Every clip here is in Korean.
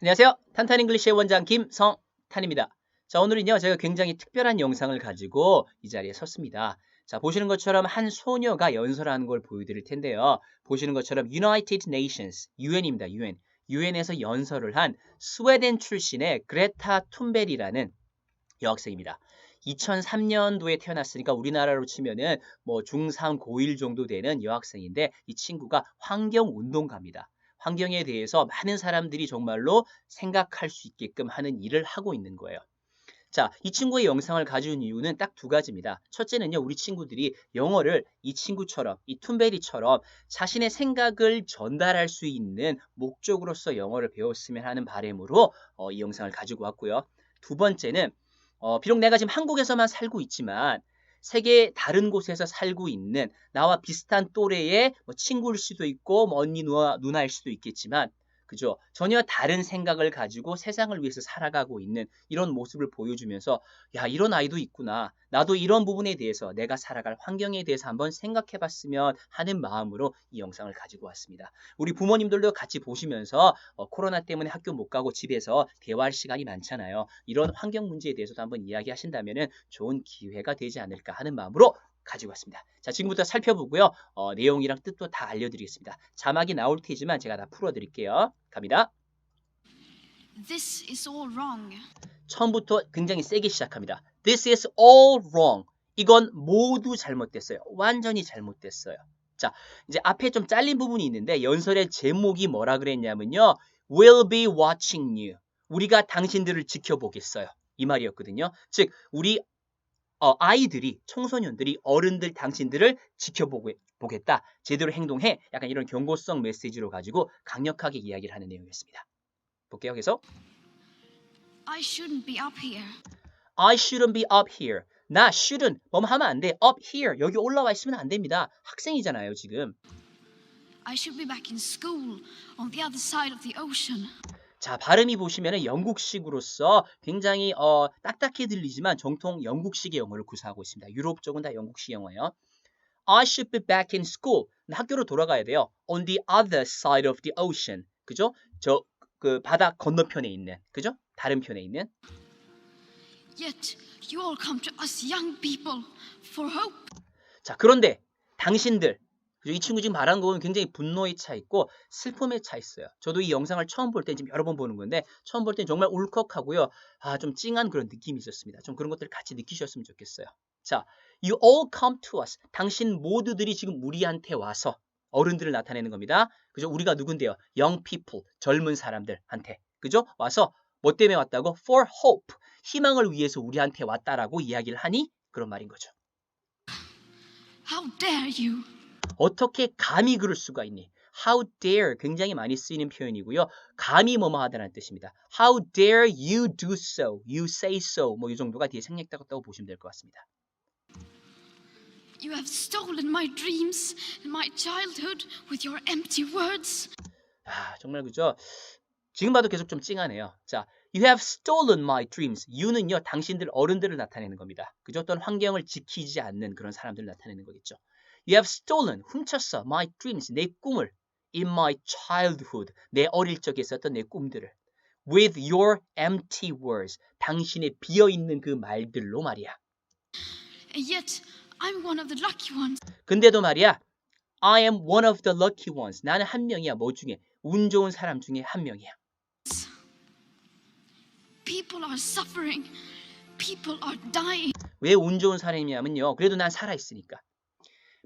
안녕하세요. 탄탄 잉글리시의 원장 김성탄입니다. 자, 오늘은요, 제가 굉장히 특별한 영상을 가지고 이 자리에 섰습니다. 자, 보시는 것처럼 한 소녀가 연설하는 걸 보여드릴 텐데요. 보시는 것처럼 United Nations, UN입니다, UN. UN에서 연설을 한 스웨덴 출신의 그레타 툰베리라는 여학생입니다. 2003년도에 태어났으니까 우리나라로 치면은 뭐 중3, 고1 정도 되는 여학생인데 이 친구가 환경운동가입니다. 환경에 대해서 많은 사람들이 정말로 생각할 수 있게끔 하는 일을 하고 있는 거예요. 자, 이 친구의 영상을 가져온 이유는 딱 두 가지입니다. 첫째는요, 우리 친구들이 영어를 이 친구처럼, 이 툰베리처럼 자신의 생각을 전달할 수 있는 목적으로서 영어를 배웠으면 하는 바람으로 어, 이 영상을 가지고 왔고요. 두 번째는 어, 비록 내가 지금 한국에서만 살고 있지만 세계 다른 곳에서 살고 있는 나와 비슷한 또래의 뭐 친구일 수도 있고 뭐 언니 누나, 누나일 수도 있겠지만 그죠? 전혀 다른 생각을 가지고 세상을 위해서 살아가고 있는 이런 모습을 보여주면서 야 이런 아이도 있구나. 나도 이런 부분에 대해서 내가 살아갈 환경에 대해서 한번 생각해 봤으면 하는 마음으로 이 영상을 가지고 왔습니다. 우리 부모님들도 같이 보시면서 어, 코로나 때문에 학교 못 가고 집에서 대화할 시간이 많잖아요. 이런 환경 문제에 대해서도 한번 이야기하신다면 좋은 기회가 되지 않을까 하는 마음으로 가지고 왔습니다. 자, 지금부터 살펴보고요. 어, 내용이랑 뜻도 다 알려드리겠습니다. 자막이 나올 테지만 제가 다 풀어드릴게요. 갑니다. This is all wrong. 처음부터 굉장히 세게 시작합니다. This is all wrong. 이건 모두 잘못됐어요. 완전히 잘못됐어요. 자, 이제 앞에 좀 잘린 부분이 있는데 연설의 제목이 뭐라 그랬냐면요. We'll be watching you. 우리가 당신들을 지켜보겠어요. 이 말이었거든요. 즉, 우리 어, 아이들이, 청소년들이 어른들 당신들을 지켜보겠다. 제대로 행동해. 약간 이런 경고성 메시지로 가지고 강력하게 이야기를 하는 내용이었습니다. 볼게요. 계속. I shouldn't be up here. I shouldn't be up here. 나 shouldn't 뭐뭐 하면 안 돼. up here. 여기 올라와 있으면 안 됩니다. 학생이잖아요, 지금. I should be back in school on the other side of the ocean. 자, 발음이 보시면은 영국식으로서 굉장히 어, 딱딱해 들리지만 정통 영국식의 영어를 구사하고 있습니다. 유럽 쪽은 다 영국식 영어예요. I should be back in school. 나 학교로 돌아가야 돼요. On the other side of the ocean. 그죠? 저 그 바다 건너편에 있는. 그죠? 다른 편에 있는. Yet you all come to us young people for hope. 자, 그런데 당신들? 이 친구 지금 말하는 거 보면 굉장히 분노에 차 있고 슬픔에 차 있어요. 저도 이 영상을 처음 볼 때 지금 여러 번 보는 건데 처음 볼 때 정말 울컥하고요. 아, 좀 찡한 그런 느낌이 있었습니다. 좀 그런 것들을 같이 느끼셨으면 좋겠어요. 자, you all come to us. 당신 모두들이 지금 우리한테 와서 어른들을 나타내는 겁니다. 그죠? 우리가 누군데요? young people, 젊은 사람들한테. 그죠? 와서 뭐 때문에 왔다고? for hope. 희망을 위해서 우리한테 왔다라고 이야기를 하니 그런 말인 거죠. How dare you? 어떻게 감히 그럴 수가 있니? How dare 굉장히 많이 쓰이는 표현이고요. 감히 뭐뭐 하다는 뜻입니다. How dare you do so? You say so. 뭐 이 정도가 뒤에 생략되었다고 보시면 될 것 같습니다. You have stolen my dreams and my childhood with your empty words. 아, 정말 그죠? 지금 봐도 계속 좀 찡하네요. 자, You have stolen my dreams. You는요, 당신들 어른들을 나타내는 겁니다. 그죠? 어떤 환경을 지키지 않는 그런 사람들을 나타내는 거겠죠. You have stolen, 훔쳤어, my dreams, 내 꿈을. In my childhood, 내 어릴 적에 있었던 내 꿈들을. With your empty words, 당신의 비어있는 그 말들로 말이야. And yet I'm one of the lucky ones. 근데도 말이야, I am one of the lucky ones. 나는 한 명이야, 뭐 중에? 운 좋은 사람 중에 한 명이야. People are suffering. People are dying. 왜 운 좋은 사람이냐면요. 그래도 난 살아 있으니까.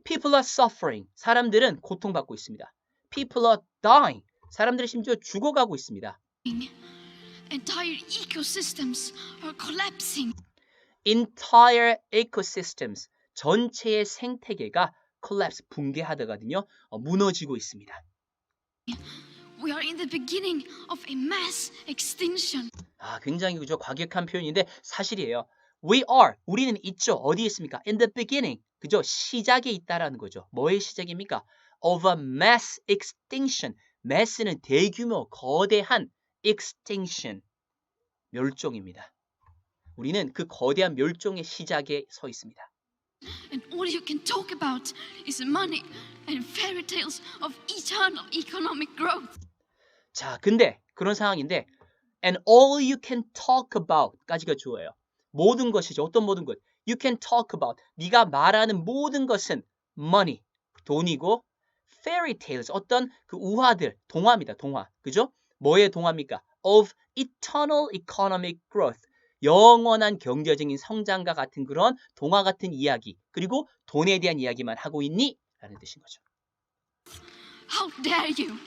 People are suffering. 사람들은 고통받고 있습니다. People are dying. 사람들이 심지어 죽어가고 있습니다. Entire ecosystems are collapsing. Entire ecosystems. 전체의 생태계가 collapse, 붕괴하다거든요. 어, 무너지고 있습니다. We are in the beginning of a mass extinction. 아, 굉장히 그죠? 과격한 표현인데 사실이에요. We are. 우리는 있죠. 어디에 있습니까? In the beginning. 그죠? 시작에 있다라는 거죠. 뭐의 시작입니까? Of a mass extinction. mass는 대규모, 거대한 extinction. 멸종입니다. 우리는 그 거대한 멸종의 시작에 서 있습니다. And all you can talk about is money and fairy tales of eternal economic growth. 자, 근데 그런 상황인데 and all you can talk about까지가 주어예요. 모든 것이죠. 어떤 모든 것? You can talk about. 네가 말하는 모든 것은 money, 돈이고 fairy tales, 어떤 그 우화들, 동화입니다. 동화. 그죠? 뭐의 동화입니까? of eternal economic growth. 영원한 경제적인 성장과 같은 그런 동화 같은 이야기. 그리고 돈에 대한 이야기만 하고 있니? 라는 뜻인 거죠. How dare you?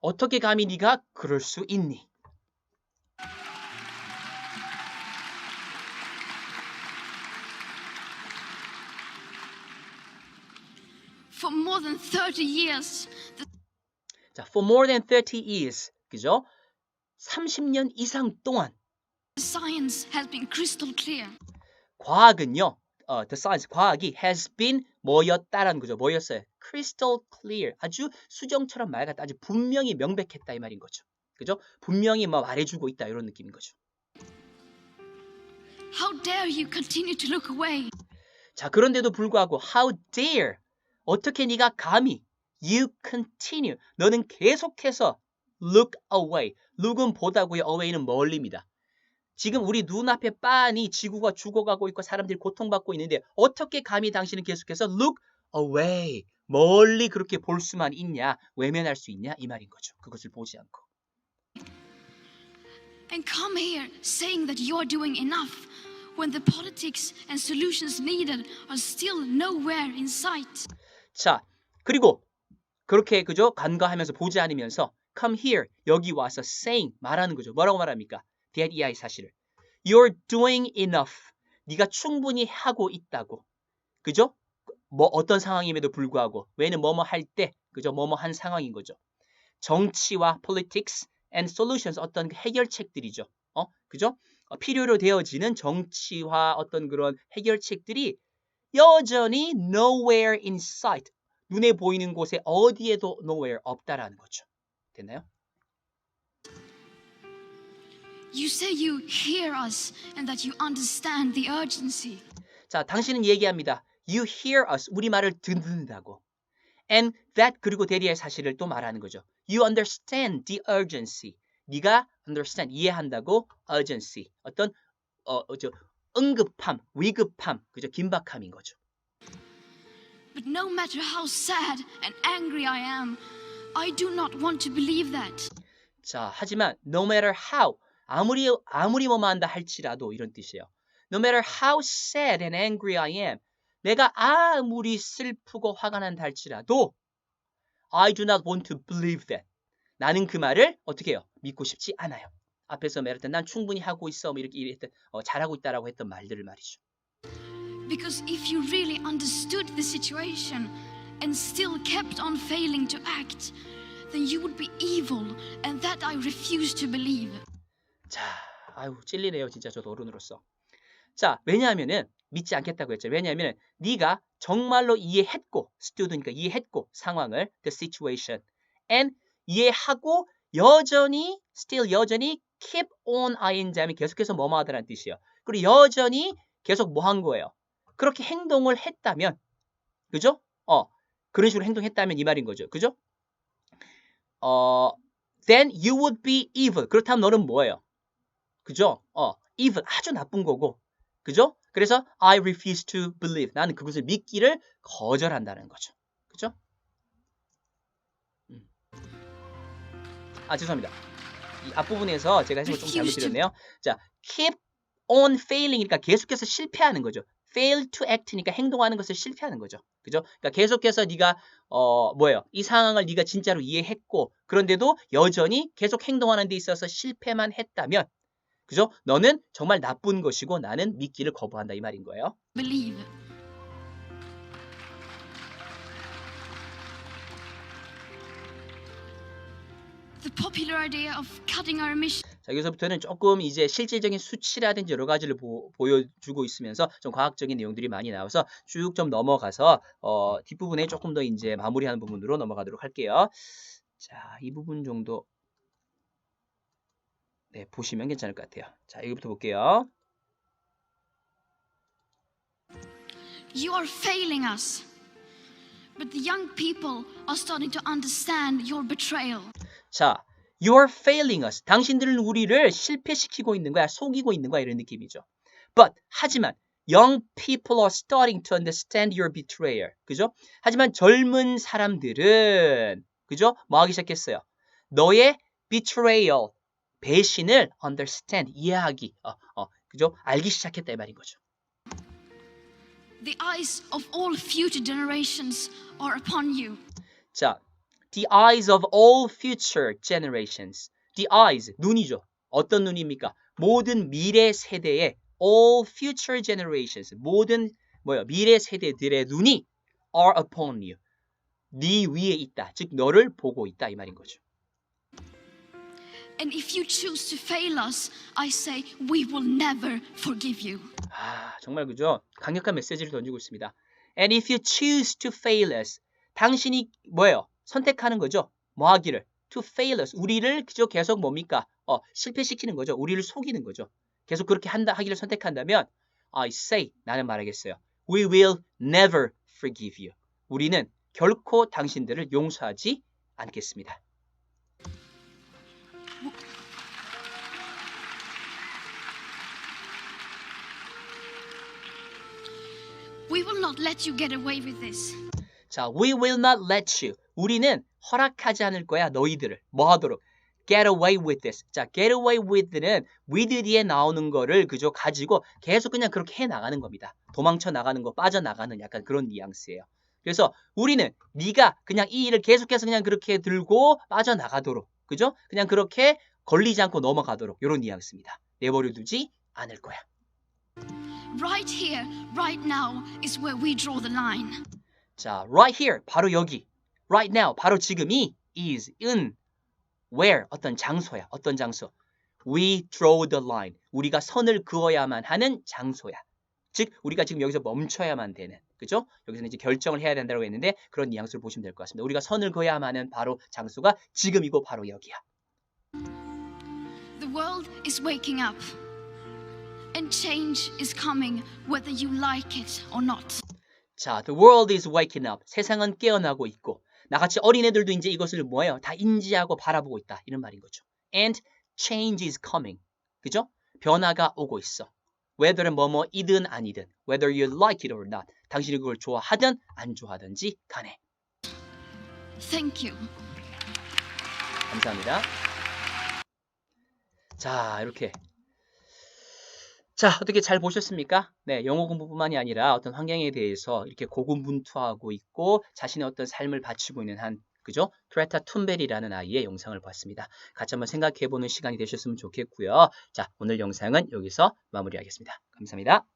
어떻게 감히 네가 그럴 수 있니? For more than 30 years, 자, for more than 30 years. 그죠? 30년 이상 동안 science has been crystal clear. 과학은요. 어, the science 과학이 has been 뭐였다라는 거죠. 뭐였어요? crystal clear. 아주 수정처럼 맑았다. 아주 분명히 명백했다 이 말인 거죠. 그죠? 분명히 뭐 말해주고 있다 이런 느낌인 거죠. How dare you continue to look away? 자, 그런데도 불구하고 how dare 어떻게 네가 감히 you continue 너는 계속해서 look away. look은 보다고요. away는 멀리입니다. 지금 우리 눈앞에 빤히 지구가 죽어가고 있고 사람들이 고통받고 있는데 어떻게 감히 당신은 계속해서 look away 멀리 그렇게 볼 수만 있냐 외면할 수 있냐 이 말인 거죠. 그것을 보지 않고 And come here saying that you are doing enough when the politics and solutions needed are still nowhere in sight. 자 그리고 그렇게 그죠 간과하면서 보지 않으면서 come here 여기 와서 saying 말하는 거죠. 뭐라고 말합니까? that 이하의 사실을 you're doing enough 네가 충분히 하고 있다고 그죠? 뭐 어떤 상황임에도 불구하고 왜는 뭐뭐 할 때 그죠 뭐뭐 한 상황인 거죠. 정치와 politics and solutions 어떤 해결책들이죠. 어 그죠? 어, 필요로 되어지는 정치와 어떤 그런 해결책들이 여전히 nowhere in sight 눈에 보이는 곳에 어디에도 nowhere 없다라는 거죠. 됐나요? You say you hear us and that you understand the urgency. 자, 당신은 얘기합니다. You hear us. 우리 말을 듣는다고. And that 그리고 대리의 사실을 또 말하는 거죠. You understand the urgency. 네가 understand 이해한다고 urgency. 어떤 어, 어, 저 응급함, 위급함, 그죠? 긴박함인 거죠. But no matter how sad and angry I am, I do not want to believe that. 자, 하지만 no matter how 아무리 아무리 뭐만 한다 할지라도 이런 뜻이에요. No matter how sad and angry I am. 내가 아무리 슬프고 화가 난다 할지라도 I do not want to believe that. 나는 그 말을 어떻게 해요? 믿고 싶지 않아요. 앞에서 말했던 난 충분히 하고 있어 뭐 이렇게 했던 어, 잘하고 있다라고 했던 말들을 말이죠. Because if you really understood the situation and still kept on failing to act, then you would be evil, and that I refuse to believe. 자, 아유 찔리네요 진짜 저도 어른으로서. 자, 왜냐하면은 믿지 않겠다고 했죠. 왜냐하면 네가 정말로 이해했고, student니까 이해했고 상황을 the situation and 이해하고 여전히 still 여전히 keep on ing함이 계속해서 뭐뭐 하다라는 뜻이에요. 그리고 여전히 계속 뭐 한 거예요. 그렇게 행동을 했다면 그죠? 어, 그런 식으로 행동했다면 이 말인 거죠. 그죠? 어, then you would be evil. 그렇다면 너는 뭐예요? 그죠? 어, evil 아주 나쁜 거고. 그죠? 그래서 I refuse to believe. 나는 그것을 믿기를 거절한다는 거죠. 그죠? 음. 아, 죄송합니다. 이 앞부분에서 제가 해석을 좀 잘못 드렸네요. 자, keep on failing이니까 계속해서 실패하는 거죠. fail to act니까 행동하는 것을 실패하는 거죠. 그죠? 그러니까 계속해서 네가 어 뭐예요? 이 상황을 네가 진짜로 이해했고 그런데도 여전히 계속 행동하는 데 있어서 실패만 했다면 그죠? 너는 정말 나쁜 것이고 나는 믿기를 거부한다 이 말인 거예요. Believe. 자, 여기서부터는 조금 이제 실질적인 수치라든지 여러 가지를 보, 보여주고 있으면서 좀 과학적인 내용들이 많이 나와서 쭉 좀 넘어가서 어, 뒷부분에 조금 더 이제 마무리하는 부분으로 넘어가도록 할게요. 자, 이 부분 정도 네, 보시면 괜찮을 것 같아요. 자, 여기부터 볼게요. You are failing us. But the young people are starting to understand your betrayal. 자, You're failing us. 당신들은 우리를 실패시키고 있는 거야. 속이고 있는 거야. 이런 느낌이죠. But 하지만 young people are starting to understand your betrayal. 그죠? 하지만 젊은 사람들은 그죠? 뭐 하기 시작했어요? 너의 betrayal, 배신을 understand, 이해하기, 어, 어, 그죠? 알기 시작했다 이 말인 거죠. The eyes of all future generations are upon you. 자, the eyes of all future generations. The eyes, 눈이죠. 어떤 눈입니까? 모든 미래 세대의 all future generations, 모든 뭐요? 미래 세대들의 눈이 are upon you. 네 위에 있다. 즉 너를 보고 있다 이 말인 거죠. And if you choose to fail us, I say we will never forgive you. 아, 정말 그죠? 강력한 메시지를 던지고 있습니다. And if you choose to fail us, 당신이 뭐예요? 선택하는 거죠. 뭐 하기를? To fail us. 우리를 그저 계속 뭡니까? 어, 실패시키는 거죠. 우리를 속이는 거죠. 계속 그렇게 한다 하기를 선택한다면 I say 나는 말하겠어요. We will never forgive you. 우리는 결코 당신들을 용서하지 않겠습니다. We will not let you get away with this. 자, we will not let you. 우리는 허락하지 않을 거야, 너희들을. 뭐 하도록? get away with this. 자, get away with는 with 뒤에 나오는 거를 그저 가지고 계속 그냥 그렇게 해 나가는 겁니다. 도망쳐 나가는 거, 빠져 나가는 약간 그런 뉘앙스예요. 그래서 우리는 네가 그냥 이 일을 계속해서 그냥 그렇게 들고 빠져 나가도록, 그죠? 그냥 그렇게 걸리지 않고 넘어가도록 이런 뉘앙스입니다. 내버려 두지 않을 거야. Right here, right now is where we draw the line. 자, right here, 바로 여기. Right now, 바로 지금이 is, 은, where, 어떤 장소야. 어떤 장소. We draw the line. 우리가 선을 그어야만 하는 장소야. 즉, 우리가 지금 여기서 멈춰야만 되는. 그죠? 여기서는 이제 결정을 해야 된다고 했는데 그런 뉘앙스를 보시면 될 것 같습니다. 우리가 선을 그어야만 하는 바로 장소가 지금이고 바로 여기야. The world is waking up. And change is coming whether you like it or not. 자, the world is waking up. 세상은 깨어나고 있고 나같이 어린애들도 이제 이것을 뭐예요? 다 인지하고 바라보고 있다. 이런 말인 거죠. And change is coming. 그죠? 변화가 오고 있어. whether는 뭐뭐이든 아니든 whether you like it or not. 당신이 그걸 좋아하든 안 좋아하든지 간에. Thank you. 감사합니다. 자, 이렇게. 자, 어떻게 잘 보셨습니까? 네, 영어 공부뿐만이 아니라 어떤 환경에 대해서 이렇게 고군분투하고 있고 자신의 어떤 삶을 바치고 있는 한 그죠? 크레타 툰벨이라는 아이의 영상을 봤습니다. 같이 한번 생각해 보는 시간이 되셨으면 좋겠고요. 자, 오늘 영상은 여기서 마무리하겠습니다. 감사합니다.